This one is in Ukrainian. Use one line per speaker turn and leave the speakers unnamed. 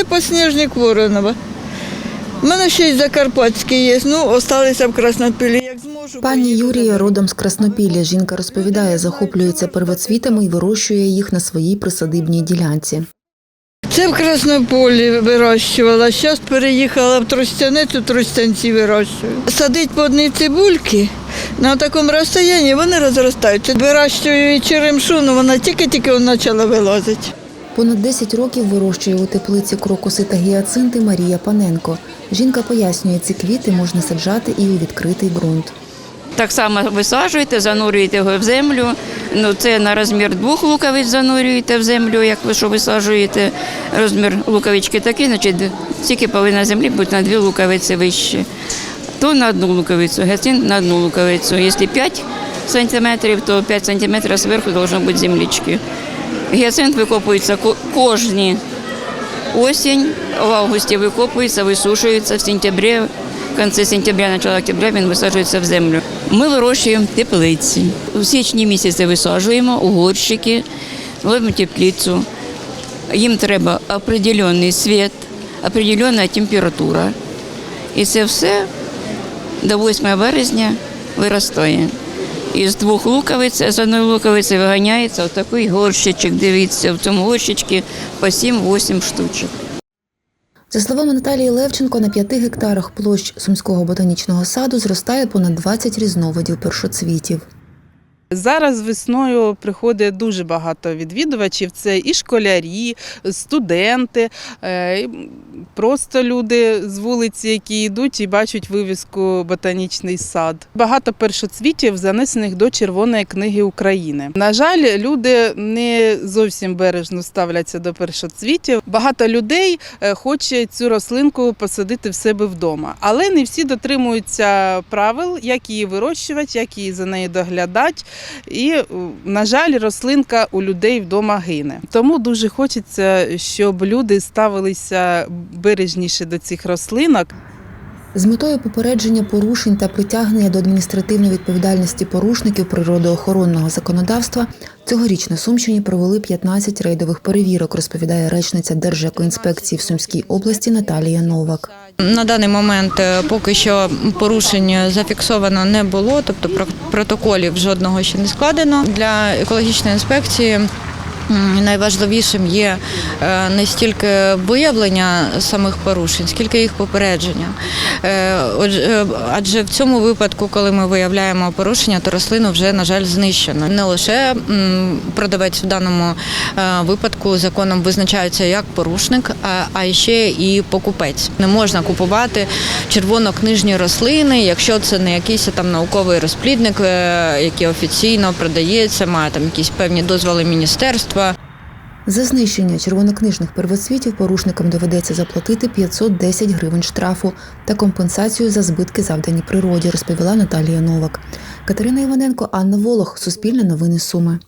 це посніжник Воронова. У мене ще й закарпатський є, ну, осталися в Краснопілі, як зможу.
Пані Юрія родом з Краснопілля. Жінка розповідає, захоплюється первоцвітами і вирощує їх на своїй присадибній ділянці.
Це в Краснополі вирощувала. Зараз переїхала в Тростянець, у Тростянці вирощую. Садить по одній цибульки на такому розстоянні вони розростаються. Вирощую і черемшу, ну вона тільки-тільки почала вилазити.
Понад 10 років вирощує у теплиці крокуси та гіацинти Марія Паненко. Жінка пояснює, ці квіти можна саджати і у відкритий ґрунт.
Так само висаджуєте, занурюєте його в землю. Ну, це на розмір двох луковиць занурюєте в землю, як ви що висаджуєте. Розмір луковички такий, значить тільки половина землі буде на дві луковиці вище. То на одну луковицю, гацин на одну луковицю. Якщо 5 сантиметрів, то 5 сантиметрів зверху повинно бути землічки. Гіацинт викопується ко- кожні осінь, в августі викопується, висушується в сентябрі, в кінці сентября, начало октября він висаджується в землю. Ми вирощуємо теплиці. У січні місяці висаджуємо у горщики, робимо теплицю. Їм треба определенний світ, определенна температура. І це все до 8 березня виростає. Із двох луковиць, з одної луковиці виганяється отакий горщичок. Дивіться, в цьому горщичці по 7-8 штучок.
За словами Наталії Левченко, на 5 гектарах площ Сумського ботанічного саду зростає понад 20 різновидів першоцвітів.
Зараз весною приходить дуже багато відвідувачів. Це і школярі, студенти, е, просто люди з вулиці, які йдуть і бачать вивіску Ботанічний сад. Багато першоцвітів занесених до Червоної книги України. На жаль, люди не зовсім бережно ставляться до першоцвітів. Багато людей е, хоче цю рослинку посадити в себе вдома, але не всі дотримуються правил, як її вирощувати, як її за нею доглядати. І, е, на жаль, рослинка у людей вдома гине. Тому дуже хочеться, щоб люди ставилися бережніше до цих рослинок.
З метою попередження порушень та притягнення до адміністративної відповідальності порушників природоохоронного законодавства цьогоріч на Сумщині провели 15 рейдових перевірок, розповідає речниця Держекоінспекції в Сумській області Наталія Новак.
На даний момент е, поки що порушень зафіксовано не було, тобто про- протоколів жодного ще не складено. Для екологічної інспекції найважливішим є е, не стільки виявлення самих порушень, скільки їх попередження. Е, е, Адже в цьому випадку, коли ми виявляємо порушення, то рослину вже, на жаль, знищено. Не лише продавець в даному випадку законом визначається як порушник, а- ще і покупець. Не можна купувати червонокнижні рослини, якщо це не якийсь там науковий розплідник, який офіційно продається, має там якісь певні дозволи міністерства.
За знищення червонокнижних первоцвітів порушникам доведеться заплатити 510 гривень штрафу та компенсацію за збитки, завдані природі, розповіла Наталія Новак. Катерина Іваненко, Анна Волох, Суспільне новини Суми.